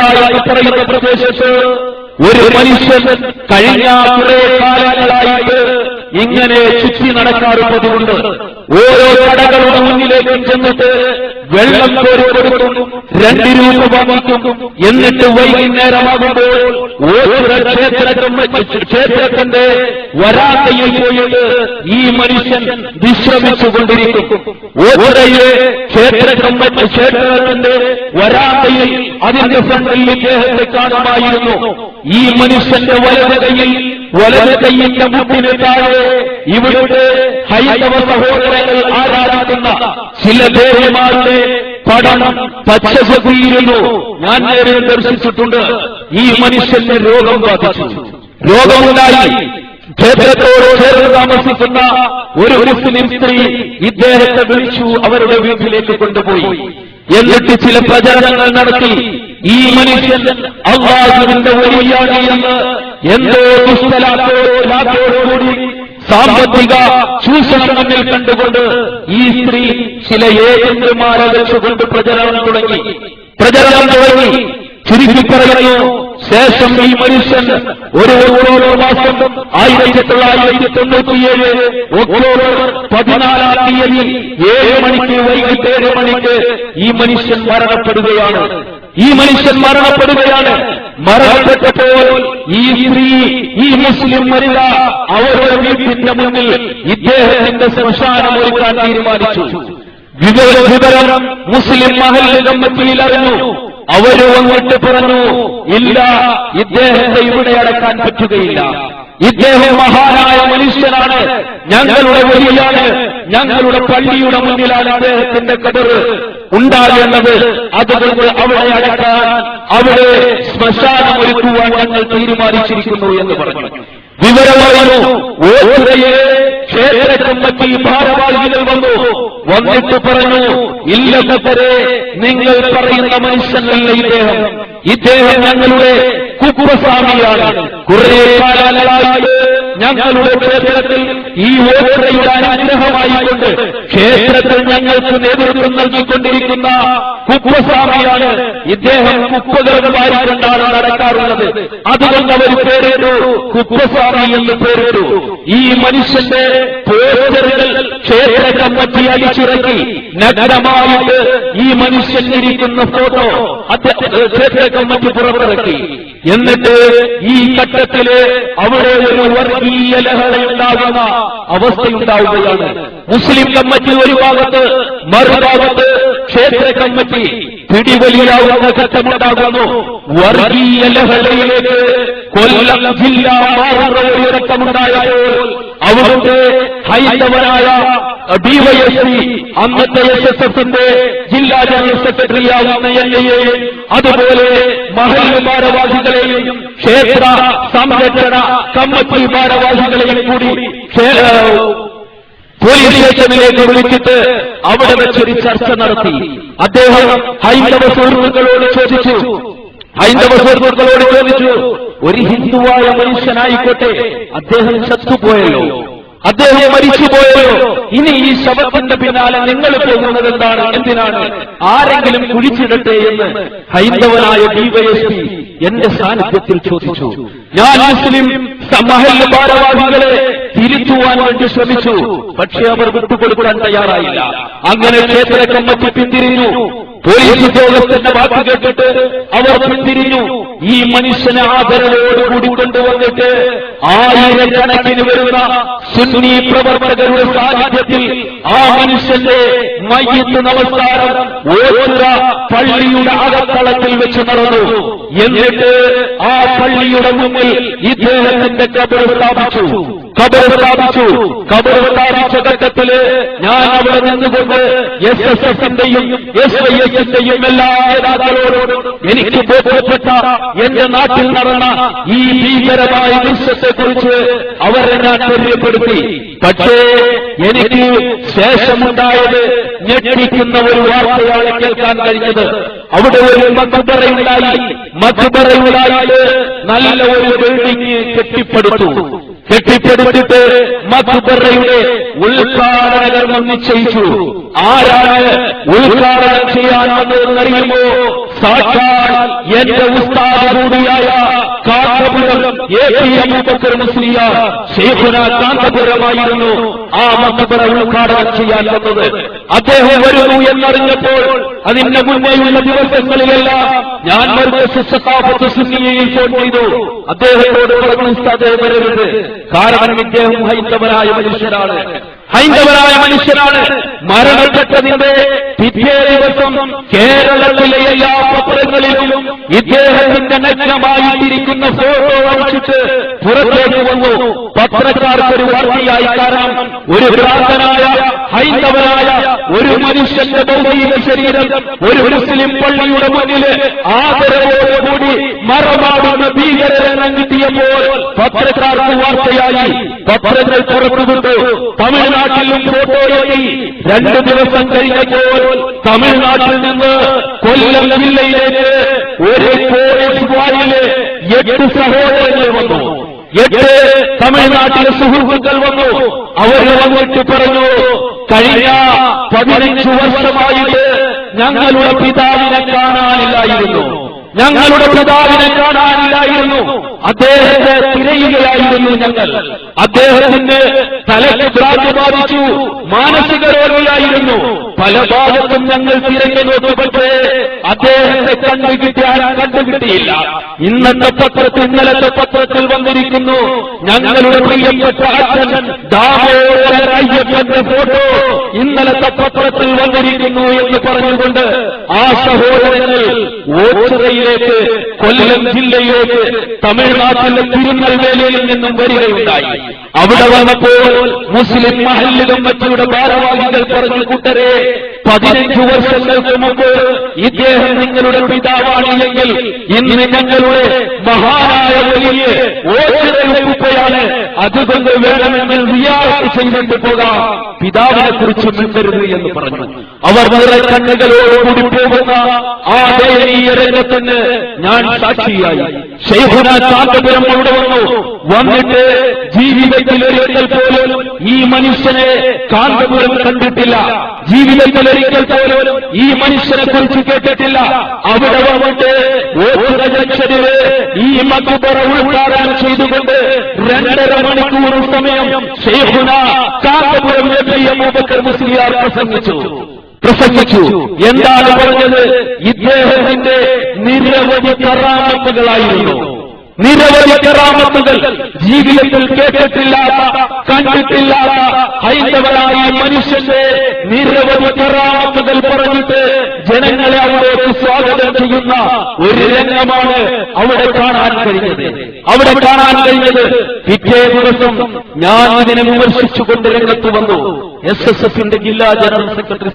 എന്ന് പറയുന്ന പ്രദേശത്ത് ഒരു മനുഷ്യൻ കഴിഞ്ഞ കുറെ കാലങ്ങളായിട്ട് ഇങ്ങനെ ചുറ്റി നടക്കാറ് പതിവുണ്ട്. ഓരോ കടകളുടെ മുന്നിലേക്കും ചെന്നിട്ട് വെള്ളം കോരി കൊടുക്കും രണ്ട് രൂപ വാങ്ങിക്കും. എന്നിട്ട് വൈകുന്നേരമാകുമ്പോൾ ഓരോ ക്ഷേത്രത്തിന്റെ വരാതയിൽ പോയിട്ട് ഈ മനുഷ്യൻ വിശ്രമിച്ചുകൊണ്ടിരിക്കും. ഓരയെ ക്ഷേത്ര കമ്മിറ്റി ക്ഷേത്രത്തിന്റെ വരാതയിൽ അതിന്റെ ഫ്രണ്ടിൽ ഇദ്ദേഹത്തെ കാണുമായിരുന്നു. ഈ മനുഷ്യന്റെ വലതു വലത് കൈയിന്റെ മുട്ടിന് താഴെ ഇവിടുത്തെ ഹൈന്ദവ സഹോദരങ്ങൾ ആരാധിക്കുന്ന ചില ദേവിമാരുടെ പടം പച്ചസതിയിരുന്നു ഞാൻ നേരെ ദർശിച്ചിട്ടുണ്ട്. ഈ മനുഷ്യന് രോഗം ബാധിച്ചു. രോഗമുണ്ടായി. ക്ഷേത്രത്തോട് ചേർന്ന് താമസിക്കുന്ന ഒരു മുസ്ലിം സ്ത്രീ ഇദ്ദേഹത്തെ വിളിച്ചു അവരുടെ വീട്ടിലേക്ക് കൊണ്ടുപോയി. എന്നിട്ട് ചില പ്രചരണങ്ങൾ നടത്തി. ഈ മനുഷ്യൻ അള്ളാഹുവിന്റെ വലിയാണ് എന്ന് എന്തോ കൂടി സാമ്പത്തിക ചൂഷണം മുന്നിൽ കണ്ടുകൊണ്ട് ഈ സ്ത്രീ ചില ഏജന്റുമാരെ വെച്ചുകൊണ്ട് പ്രചരണം തുടങ്ങി. പ്രചരണം തുടങ്ങി. ചുരുക്കി പറയുന്നു ശേഷം ഈ മനുഷ്യൻ ഒരു ഓരോരോ മാസം ആയിരത്തി തൊള്ളായിരത്തി തൊണ്ണൂറ്റിയേഴ് ഒക്ടോബർ പതിനാലാം തീയതി ഏഴ് മണിക്ക് വൈകിട്ട് ഏഴ് മണിക്ക് ഈ മനുഷ്യൻ മരണപ്പെടുകയാണ്. ഈ മനുഷ്യൻ മരണപ്പെടുകയാണ്. മരണപ്പെട്ടപ്പോൾ ഈ സ്ത്രീ ഈ മുസ്ലിം വരിക അവരുടെ വീട്ടിന്റെ മുന്നിൽ ഇദ്ദേഹത്തിന്റെ ശ്മശാനം ഒരുക്കാൻ തീരുമാനിച്ചു. വിവര വിവരം മുസ്ലിം മഹലിന്റെ കമ്മിറ്റിയിൽ അറിഞ്ഞു. അവർ വന്നിട്ട് പറഞ്ഞു ഇല്ല ഇദ്ദേഹത്തെ ഇവിടെ അടക്കാൻ പറ്റുകയില്ല. ഇദ്ദേഹം മഹാനായ മനുഷ്യനാണ്. ഞങ്ങളുടെ വഴിയാണ്. ഞങ്ങളുടെ പള്ളിയുടെ മുന്നിലാണ് അദ്ദേഹത്തിന്റെ കബറ് ഉണ്ടാകേണ്ടത് അതുകൊണ്ട് അവിടെ അടക്കാൻ അവിടെ ശ്മശാനം ഒരുക്കുവാൻ ഞങ്ങൾ തീരുമാനിച്ചിരിക്കുന്നു എന്ന് പറഞ്ഞു. വിവരമായിരുന്നു ഓരയെ ക്ഷേത്ര കമ്മിറ്റി ഭാരവാഹികൾ വന്നു. വന്നിട്ട് പറഞ്ഞു ഇല്ലത്തരെ നിങ്ങൾ പറയുന്ന മനുഷ്യനല്ല ഇദ്ദേഹം. ഇദ്ദേഹം ഞങ്ങളുടെ കുക്കുറസ്വാമിയാണ് കുറെ കാലങ്ങളായിട്ട് ഞങ്ങളുടെ ക്ഷേത്രത്തിൽ ഈ ഓരയുടെ അനുഗ്രഹമായിക്കൊണ്ട് ക്ഷേത്രത്തിൽ ഞങ്ങൾക്ക് നേതൃത്വം നൽകിക്കൊണ്ടിരിക്കുന്ന കുപ്പസ്വാമിയാണ് ഇദ്ദേഹം കുക്കുകളുമായിക്കൊണ്ടാണ് നടക്കാറുള്ളത്. അതുകൊണ്ട് അവർ പേരിട്ടു കുപ്പസ്വാമി എന്ന് പേരിട്ടു. ഈ മനുഷ്യന്റെ പോസ്റ്ററുകൾ ക്ഷേത്ര കമ്മിറ്റി അടിച്ചിറക്കി. നഗരമായിട്ട് ഈ മനുഷ്യൻ ഇരിക്കുന്ന ഫോട്ടോ ക്ഷേത്ര കമ്മിറ്റി പുറത്തിറക്കി. എന്നിട്ട് ഈ ഘട്ടത്തിൽ അവിടെ ഒരു വർഗീയ ലഹളയുണ്ടാകുന്ന അവസ്ഥയുണ്ടാവുകയാണ്. മുസ്ലിം കമ്മിറ്റി ഒരു ഭാഗത്ത് മറുഭാഗത്ത് ക്ഷേത്ര കമ്മിറ്റി പിടിവലിയാവുന്ന ഘട്ടമുണ്ടാകുന്നു വർഗീയ ലഹളയിലേക്ക് കൊല്ലം ജില്ല മാറുന്ന ഒരു ഇറക്കമുണ്ടായപ്പോൾ അവിടുത്തെ ഹൈന്ദവനായ ഡിവൈഎസ്പി അന്നത്തെ എസ് എസ് എഫിന്റെ ജില്ലാ ജനറൽ സെക്രട്ടറിയാവുന്ന എൻ ഐയെയും അതുപോലെ മഹല്ല് ഭാരവാഹികളെയും ക്ഷേത്ര സംരക്ഷണ കമ്മിറ്റി ഭാരവാഹികളെയും കൂടി പോലീസ് സ്റ്റേഷനിലേക്ക് വിളിച്ചിട്ട് അവിടെ വെച്ചൊരു ചർച്ച നടത്തി. അദ്ദേഹം ഹൈന്ദവ സുഹൃത്തുക്കളോട് ചോദിച്ചു. ഹൈന്ദവ സുഹൃത്തുക്കളോട് ചോദിച്ചു ഒരു ഹിന്ദുവായ മനുഷ്യനായിക്കോട്ടെ അദ്ദേഹം ചത്തുപോയല്ലോ. അദ്ദേഹം മരിച്ചുപോയല്ലോ ഇനി ഈ ശവത്തിന്റെ പിന്നാലെ നിങ്ങൾ പോകുന്നത് എന്താണ്? എന്തിനാണ്? ആരെങ്കിലും കുഴിച്ചിടട്ടെ എന്ന് ഹൈന്ദവനായ ഡിവൈഎസ്പി എന്റെ സാന്നിധ്യത്തിൽ ചോദിച്ചു. ഞാൻ മുസ്ലിം മഹല്ല് ഭാരവാഹികളെ തിരിച്ചുവാൻ വേണ്ടി ശ്രമിച്ചു. പക്ഷെ അവർ വിട്ടുകൊടുക്കാൻ തയ്യാറായില്ല. അങ്ങനെ ക്ഷേത്ര കമ്മിറ്റി പിന്തിരിഞ്ഞു. പോലീസ് ഉദ്യോഗസ്ഥന്റെ വാക്ക് കേട്ടിട്ട് അവർ പിന്തിരിഞ്ഞു. ഈ മനുഷ്യനെ ആദരവോടുകൂടി കൊണ്ടുവന്നിട്ട് ആയിരക്കണക്കിന് വരുന്ന സുന്നി പ്രവർത്തകരുടെ സാന്നിധ്യത്തിൽ ആ മനുഷ്യന്റെ മയ്യത്ത് നമസ്കാരം ഓരോര പള്ളിയുടെ അകത്തളത്തിൽ വെച്ച് നടന്നു. എന്നിട്ട് ആ പള്ളിയുടെ മുമ്പിൽ ഇദ്ദേഹത്തിന്റെ കബർ സ്ഥാപിച്ചു. കബർ സ്ഥാപിച്ചു. കബർ സ്ഥാപിച്ച ഘട്ടത്തിൽ ഞാൻ അവിടെ നിന്നുകൊണ്ട് എസ് എസ് എഫിന്റെയും എസ് ഐ എസിന്റെയും എല്ലാ നേതാക്കളോടും എനിക്ക് ബോധ്യപ്പെട്ട എന്റെ നാട്ടിൽ നടന്ന ഈ ഭീകരമായ ദൃശ്യത്തെക്കുറിച്ച് അവരെ ഞാൻ പരിചയപ്പെടുത്തി പക്ഷേ എനിക്ക് ശേഷമുണ്ടായത് ഞെട്ടിക്കുന്ന ഒരു വാർത്തയാണ് കേൾക്കാൻ കഴിഞ്ഞത്. അവിടെ ഒരു മക്ബറയുണ്ടായി മക്ബറയുണ്ടായിട്ട് നല്ല ഒരു ബിൽഡിംഗ് കെട്ടിപ്പടുത്തു. കെട്ടിപ്പടുത്തിട്ട് മക്ബറയുടെ ഉദ്ഘാടന കർമ്മം നിശ്ചയിച്ചു. ആരാണ് ഉദ്ഘാടനം ചെയ്യാൻ വന്നതെന്നറിയുമോ സാക്ഷാൽ എന്റെ ഉസ്താദ് കൂടിയായ കാന്തപുരമായിരുന്നു ആ മക്കബറ ഉദ്ഘാടനം ചെയ്യാൻ വന്നത്. അദ്ദേഹം വരുന്നു എന്നറിഞ്ഞപ്പോൾ അതിന്റെ മുന്നേയുള്ള ദിവസങ്ങളിലെല്ലാം ഞാൻ സുന്നിയയിൽ ചെയ്തു. അദ്ദേഹത്തോട് പറഞ്ഞു വരരുത്. കാരണം ഇദ്ദേഹം ഹൈന്ദവരായ മനുഷ്യരാണ്. ഹൈന്ദവരായ മനുഷ്യരാണ്. മരണപ്പെട്ടതിന്റെ പിറ്റേ ദിവസം കേരളത്തിലെ എല്ലാ പത്രങ്ങളിലും ഇദ്ദേഹത്തിന്റെ നഗ്നമായിട്ടിരിക്കുന്ന ഫോട്ടോ അടിച്ചിട്ട് പുറത്തേക്ക് വന്നു. പത്രക്കാർക്കൊരു വാർത്തയായി കാരണം ഒരു പ്രാർത്ഥനായ ഹൈന്ദവനായ ഒരു മനുഷ്യന്റെ ഭൗതിക ശരീരം ഒരു മുസ്ലിം പള്ളിയുടെ മുന്നിൽ ആദരവോടുകൂടി മറമാടുന്ന ഭീകരരെണ്ണം കിട്ടിയപ്പോൾ പത്രക്കാർക്ക് വാർത്തയായി. പത്രങ്ങൾ പുറത്തുവിട്ടു. തമിഴ്നാട്ടിലും ഫോട്ടോയായി രണ്ടു ദിവസം കഴിഞ്ഞപ്പോൾ തമിഴ്നാട്ടിൽ നിന്ന് കൊല്ലം ജില്ലയിലേക്ക് ഒരു പോലീസ് വാനിൽ എട്ട് സഹോദരങ്ങൾ വന്നു. എട്ട് തമിഴ്നാട്ടിലെ സുഹൃത്തുക്കൾ വന്നു. അവർ വന്നിട്ട് പറഞ്ഞു കഴിഞ്ഞ പതിനഞ്ചു വർഷമായിട്ട് ഞങ്ങളുടെ പിതാവിനെ കാണാനില്ലായിരുന്നു. ഞങ്ങളുടെ പിതാവിനെ കാണാനില്ലായിരുന്നു. അദ്ദേഹത്തെ തിരയുകയായിരുന്നു ഞങ്ങൾ. അദ്ദേഹത്തിന്റെ തലയ്ക്ക് ഭ്രാന്ത് ബാധിച്ചു. മാനസിക രോഗിയായിരുന്നു. പല ഭാഗത്തും ഞങ്ങൾ തിരഞ്ഞു നോക്കപ്പെട്ട് അദ്ദേഹത്തെ കണ്ടു കിട്ടിയാൽ കണ്ടു കണ്ടുകിട്ടിയില്ല. ഇന്നത്തെ പത്രത്തിൽ ഇന്നലത്തെ പത്രത്തിൽ വന്നിരിക്കുന്നു ഞങ്ങളുടെ പ്രിയപ്പെട്ട ഫോട്ടോ ഇന്നലത്തെ പത്രത്തിൽ വന്നിരിക്കുന്നു എന്ന് പറഞ്ഞുകൊണ്ട് ആ സഹോദരങ്ങൾ ഓച്ചിറയിലേക്ക് കൊല്ലം ജില്ലയിലേക്ക് തമിഴ്നാട്ടിലെ തിരുനെൽവേലിയിൽ നിന്നും വരികയുണ്ടായി. അവിടെ വന്നപ്പോൾ മുസ്ലിം മഹല്ലിലും മറ്റുള്ള ഭാരവാഹികൾ പറഞ്ഞു കൂട്ടരെ പതിനഞ്ചു വർഷങ്ങൾക്ക് മുമ്പ് ഇദ്ദേഹം നിങ്ങളുടെ പിതാവാണ് എങ്കിൽ ഇന്ന് ഞങ്ങളുടെ മഹാനായ വലിയ ഓച്ചിറയുപ്പയാണ് അതുകൊണ്ട് വേണമെങ്കിൽ റിയാസ് ചെയ്തിട്ട് പോകാം. പിതാവിനെ കുറിച്ച് മിണ്ടരുത് എന്ന് പറഞ്ഞു. അവർ നിറ കണ്ണുകളോടുകൂടി പോകുന്ന ആ ദയനീയ രംഗത്തിന് ഞാൻ സാക്ഷിയായി. ഷെയ്ഖുന കാന്തപുരം അവിടെ വന്നു. വന്നിട്ട് ജീവിതത്തിൽ ഒരിക്കൽ പോലും ഈ മനുഷ്യനെ കാന്തപുരം കണ്ടിട്ടില്ല. ജീവിതത്തിൽ ഒരിക്കൽ പോലും ഈ മനുഷ്യനെ കുറിച്ച് കേട്ടിട്ടില്ല. അവിടെ വന്നിട്ട് ഓരോ ഈ മക്കുപറ ഉദ്ഘാടനം ചെയ്തുകൊണ്ട് രണ്ടര മണിക്കൂർ സമയം ഷെയ്ഖുന കാന്തപുരം അബൂബക്കർ മുസ്ലിയാർ പ്രസംഗിച്ചു. പ്രസംഗിച്ചു. എന്താണ് പറഞ്ഞത്? ഇദ്ദേഹത്തിന്റെ നിരവധി കറാമത്തുകളായിരുന്നു. നിരവധി കറാമത്തുകൾ ജീവിതത്തിൽ കേട്ടിട്ടില്ലാത്ത കണ്ടിട്ടില്ലാത്ത ഹൈന്ദവരായ മനുഷ്യന്റെ നിരവധി കറാമത്തുകൾ പറഞ്ഞിട്ട് ജനങ്ങളെ അവിടേക്ക് സ്വാഗതം ചെയ്യുന്ന ഒരു രംഗമാണ് അവിടെ കാണാൻ കഴിഞ്ഞത്. അവിടെ കാണാൻ കഴിഞ്ഞത് പിറ്റേ ദിവസം ഞാൻ ഇതിനെ വിമർശിച്ചുകൊണ്ട് രംഗത്ത് വന്നു. എസ് എസ് എഫിന്റെ ജില്ലാ ജനറൽ സെക്രട്ടറി